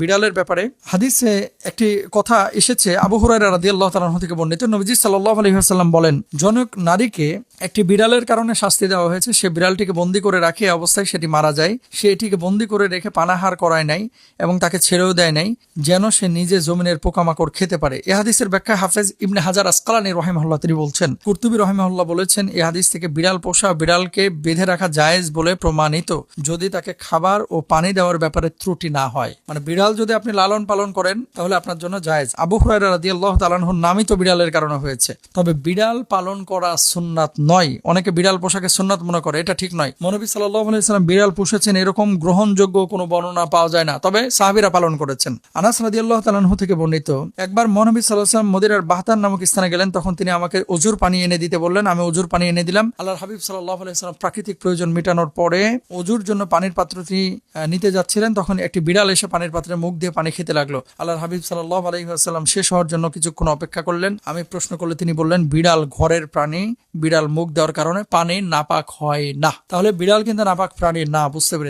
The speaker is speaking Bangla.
বিড়ালের ব্যাপারে। হাদিসে একটি কথা এসেছে, আবু হুরায়রা রাদিয়াল্লাহু তাআলা থেকে বর্ণিত। নবীজি সাল্লাল্লাহু আলাইহি ওয়াসাল্লাম বলেন, জনক নারীকে একটি বিড়ালের কারণে শাস্তি দেওয়া হয়েছে, সে বিড়ালটিকে বন্দি করে রাখে অবস্থায় সেটি মারা যায়। সে এটিকে বন্দি করে রেখে পানাহার করায় নাই এবং তাকে ছেড়েও দেয় নাই, যেন সে নিজে জমিনের পোকামাকড় খেতে পারে। এ হাদিসের ব্যাখ্যা হাফেজ ইবনে হাজার আসকালানি রহিমহল্লা তিনি বলছেন। কুর্তুবী রহিমহল্লা বলেছেন, এ হাদিস থেকে বিড়াল পোষা বিড়ালকে বেঁধে রাখা জায়েজ বলে প্রমাণিত যদি তাকে খাবার ও পানি দেওয়ার ব্যাপারে ত্রুটি না হয়। মানে বিড়াল যদি আপনি লালন পালন করেন, তাহলে আপনার জন্য জায়েজ। আবু হুরায়রা রাদিয়াল্লাহু তাআলার নামই তো বিড়ালের কারণে হয়েছে। তবে বিড়াল পালন করা সুন্নাত নয়। অনেকে বিড়াল পোষাকে সুন্নাত মনে করে, এটা ঠিক নয়। মনবী সাল্লাল্লাহু আলাইহি সাল্লাম বিড়াল পুষেছেন, এরকম গ্রহণযোগ্য কোনো বর্ণনা পাওয়া যায় না। তবে সাহাবীরা পালন করেছেন। আনাস রাদিয়াল্লাহু তাআলাহু থেকে বর্ণিত, একবার মহানবী সাল্লাল্লাহু আলাইহি সাল্লাম মদিরার বাহতার নামক স্থানে গেলেন, তখন তিনি আমাকে অজুর পানি এনে দিতে বললেন। আমি অজুর পানি এনে দিলাম। আল্লাহর হাবিব সাল্লাল্লাহু আলাইহি সাল্লাম প্রাকৃতিক প্রয়োজন মেটানোর পরে অজুর জন্য পানির পাত্রটি নিতে যাচ্ছিলেন। তখন একটি বিড়াল এসে পানির পাত্রে মুখ দিয়ে পানি খেতে লাগল। আল্লাহ হাবিব সাল্লাহ আলহিহাসাল্লাম শেষ হওয়ার জন্য কিছুক্ষণ অপেক্ষা করলেন। আমি প্রশ্ন করলে তিনি বললেন, বিড়াল ঘরের প্রাণী, বিড়াল মুখ দেওয়ার কারণে পানি নাপাক হয় না। তাহলে বিড়াল কিন্তু নাপাক প্রাণী না, বুঝতে পেরে